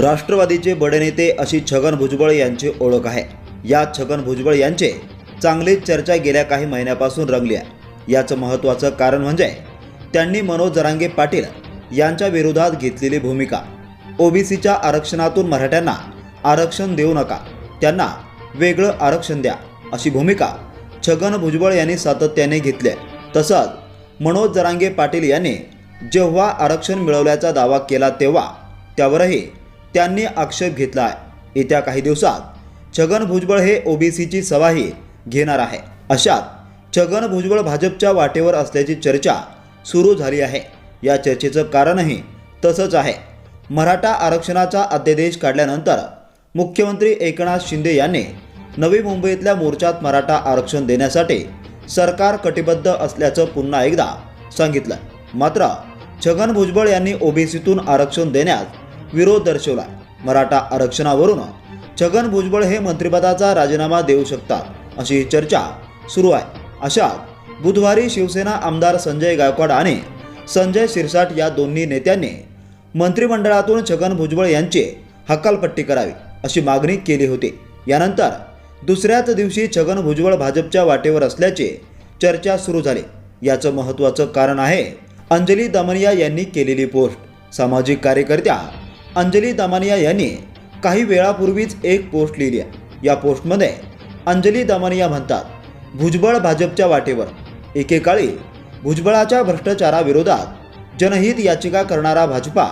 राष्ट्रवादीचे बडे नेते अशी छगन भुजबळ यांची ओळख आहे. या छगन भुजबळ यांचे चांगलीच चर्चा गेल्या काही महिन्यापासून रंगली आहे याचं महत्त्वाचं कारण म्हणजे त्यांनी मनोज जरांगे पाटील यांच्या विरोधात घेतलेली भूमिका. ओबीसीच्या आरक्षणातून मराठ्यांना आरक्षण देऊ नका त्यांना वेगळं आरक्षण द्या अशी भूमिका छगन भुजबळ यांनी सातत्याने घेतली आहे तसंच मनोज जरांगे पाटील यांनी जेव्हा आरक्षण मिळवल्याचा दावा केला तेव्हा त्यावरही त्यांनी आक्षेप घेतला आहे. येत्या काही दिवसात छगन भुजबळ हे ओबीसीची सभाही घेणार आहे. अशात छगन भुजबळ भाजपच्या वाटेवर असल्याची चर्चा सुरू झाली आहे. या चर्चेचं कारणही तसंच आहे. मराठा आरक्षणाचा अध्यादेश काढल्यानंतर मुख्यमंत्री एकनाथ शिंदे यांनी नवी मुंबईतल्या मोर्चात मराठा आरक्षण देण्यासाठी सरकार कटिबद्ध असल्याचं पुन्हा एकदा सांगितलं. मात्र छगन भुजबळ यांनी ओबीसीतून आरक्षण देण्यास विरोध दर्शवला. मराठा आरक्षणावरून छगन भुजबळ हे मंत्रिपदाचा राजीनामा देऊ शकतात अशी चर्चा सुरू आहे. अशात बुधवारी शिवसेना आमदार संजय गायकवाड आणि संजय शिरसाट या दोन्ही नेत्यांनी मंत्रिमंडळातून छगन भुजबळ यांची हकालपट्टी करावी अशी मागणी केली होती. यानंतर दुसऱ्याच दिवशी छगन भुजबळ भाजपच्या वाटेवर असल्याची चर्चा सुरू झाली. याचं महत्त्वाचं कारण आहे अंजली दमनिया यांनी केलेली पोस्ट. सामाजिक कार्यकर्त्या अंजली दमानिया यांनी काही वेळापूर्वीच एक पोस्ट लिहिली आहे. या पोस्टमध्ये अंजली दमानिया म्हणतात भुजबळ भाजपच्या वाटेवर. एकेकाळी भुजबळाच्या भ्रष्टाचाराविरोधात जनहित याचिका करणारा भाजपा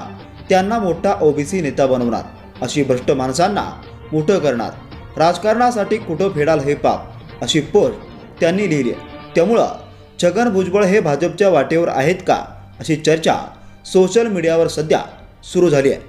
त्यांना मोठा ओबीसी नेता बनवणार. अशी भ्रष्ट माणसांना मोठं करणार. राजकारणासाठी कुठं फेडाल हे पाप? अशी पोस्ट त्यांनी लिहिली आहे. त्यामुळं छगन भुजबळ हे भाजपच्या वाटेवर आहेत का? अशी चर्चा सोशल मीडियावर सध्या सुरू झाली आहे.